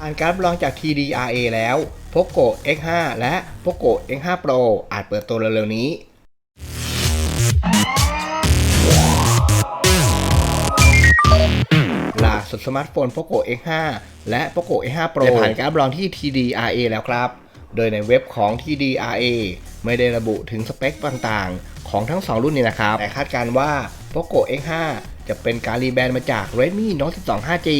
ผ่านการรับรองจาก TDRA แล้ว POCO X5 และ POCO X5 Pro อาจเปิดตัวเร็วๆนี้ล่าสุดสมาร์ทโฟน POCO X5 และ POCO X5 Pro ได้ผ่านการรับรองที่ TDRA แล้วครับ โดยในเว็บของ TDRA ไม่ได้ระบุถึงสเปคต่างๆ ของทั้ง 2 รุ่นนี้นะครับ แต่คาดการณ์ว่า POCO X5 จะเป็นการรีแบรนด์มาจาก Redmi Note 12 5G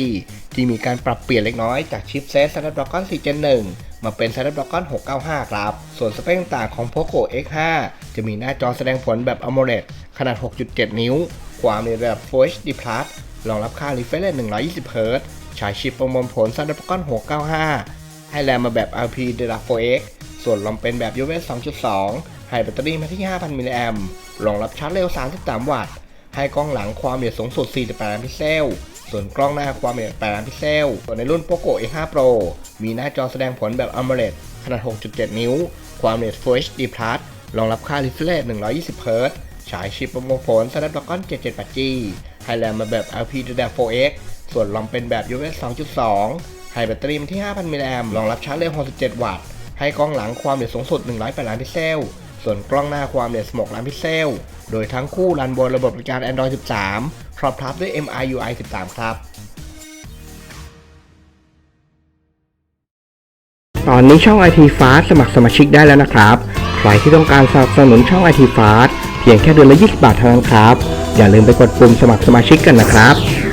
ที่มีการปรับเปลี่ยนเล็กน้อยจากชิปเซต Snapdragon 4 Gen 1 มาเป็น Snapdragon 695 ครับ ส่วนสเปคต่างๆของ POCO X5 จะมีหน้าจอแสดงผลแบบ AMOLED ขนาด 6.7 นิ้ว ความเร็วระดับ Full HD Plus รองรับค่า refresh rate 120 Hz ใช้ชิปประมวลผล Snapdragon 695 ให้แรมมาแบบ LPDDR4X ส่วนลมเป็นแบบ UFS 2.2 ให้แบตเตอรี่มาที่ 5,000 มิลลิแอมป์รองรับชาร์จเร็ว 33 วัตต์ ให้กล้องหลังความละเอียดสูงสุด 48 ล้านพิกเซล ส่วนกล้องหน้าความละเอียด8ล้านพิกเซล ส่วนในรุ่น POCO X5 Pro มีหน้าจอแสดงผลแบบ AMOLED ขนาด 6.7 นิ้ว ความละเอียด Full HD Plus รองรับค่า refresh 120 Hz ฉายชิปประมวลผล Snapdragon 778G ให้แรมมาแบบ LPDDR4X ส่วนลอมเป็นแบบ UFS 2.2ให้แบตเตอรี่ที่ 5,000 มิลลิแอมรองรับชาร์จเร็ว 67 วัตต์ ให้กล้องหลังความละเอียดสูงสุด 108ล้านพิกเซล ส่วนกล้องหน้าความละเอียด16ล้านพิกเซล โดยทั้งคู่รันบนระบบบริการ Android 13 พร้อมทับด้วย MIUI 13 ครับตอนนี้ช่อง IT Fast สมัครสมาชิกได้แล้วนะครับ ใครที่ต้องการสนับสนุนช่อง IT Fast เพียงแค่เดือนละ 20 บาทเท่านั้นครับ อย่าลืมไปกดปุ่มสมัครสมาชิกกันนะครับ